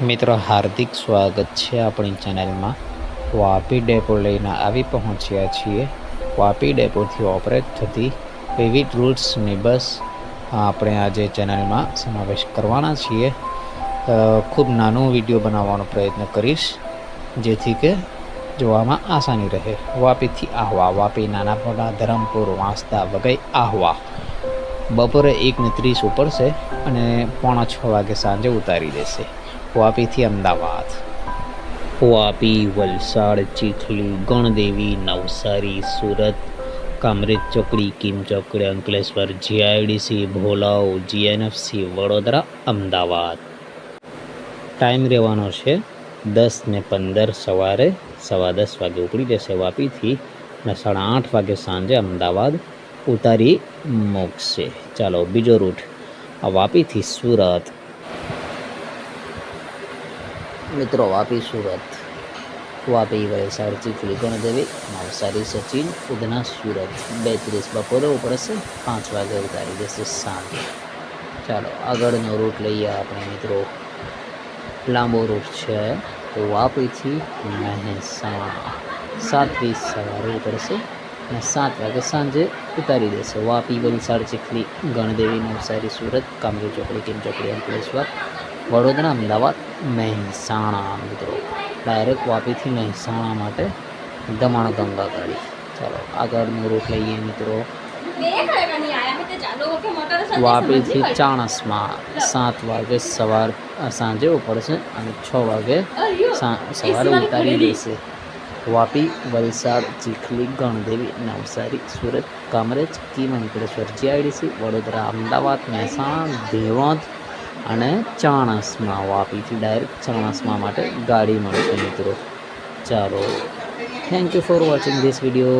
મિત્રો, હાર્દિક સ્વાગત છે આપણી ચેનલમાં. વાપી ડેપો લઈને આવી પહોંચ્યા છીએ. વાપી ડેપોથી ઓપરેટ થતી વિવિધ રૂટ્સની બસ આપણે આજે ચેનલમાં સમાવેશ કરવાના છીએ. ખૂબ નાનો વીડિયો બનાવવાનો પ્રયત્ન કરીશ, જેથી કે જોવામાં આસાની રહે. વાપીથી આહવા, વાપી નાના મોટા ધરમપુર, વાંસદા વગઈ આહવા. બપોરે એકને ત્રીસ ઉપડશે અને પોણા છ વાગે સાંજે ઉતારી દેશે. વાપીથી અમદાવાદ. વાપી, વલસાડ, ચીખલી, ગણદેવી, નવસારી, સુરત, કામરેજ ચોકડી, કિમ ચોકડી, Ankleshwar, GIDC, Bholav, GNFC, Vadodara, Ahmedabad. Time રહેવાનો છે દસ ને પંદર સવારે, સવા દસ વાગે ઉપડી જશે વાપીથી અને સાડા આઠ વાગે સાંજે અમદાવાદ ઉતારી મૂકશે. ચાલો, બીજો રૂટ. વાપીથી સુરત. મિત્રો, વાપી સુરત. વાપી વલસાડ ચીખલી ગણદેવી. નવસારી સચિન, ઉધના સુરત. બેત્રીસ બપોરે ઉપડશે પાંચ વાગે ઉતારી દેશે સાંજે. ચાલો, આગળનો રૂટ લઈએ આપણે, મિત્રો. લાંબો રૂટ છે તો વાપીથી મહેસાણા. સાત વીસ સવારે ઉપડશે અને સાત વાગે સાંજે ઉતારી દેશે. વાપી વલસાડ ચીખલી ગણદેવી, નવસારી સુરત કામરેજ ચોકડી, કિમ ચોકડી, અંકલેશ્વર. વડોદરા, અમદાવાદ, મહેસાણા, મિત્રો. ડાયરેક્ટ વાપીથી મહેસાણા માટે દમણ ગંગા ગાડી. ચાલો, આગળનો રૂટ લઈએ, મિત્રો. વાપીથી ચાણસમાં સાત વાગે સવાર સાંજે ઉપડશે અને છ વાગે સવારે ઉતારી દેશે. વાપી, વલસાડ, ચીખલી, ગણદેવી, નવસારી, સુરત, કામરેજ કીમ અંકલેશ્વર જીઆઈડીસી, વડોદરા, અમદાવાદ, મહેસાણા દેવાંત અને ચાણસમાં વાપીથી ડાયરેક્ટ ચાણસમાં માટે ગાડી મળશે મિત્રો. ચાલો thank you for watching this video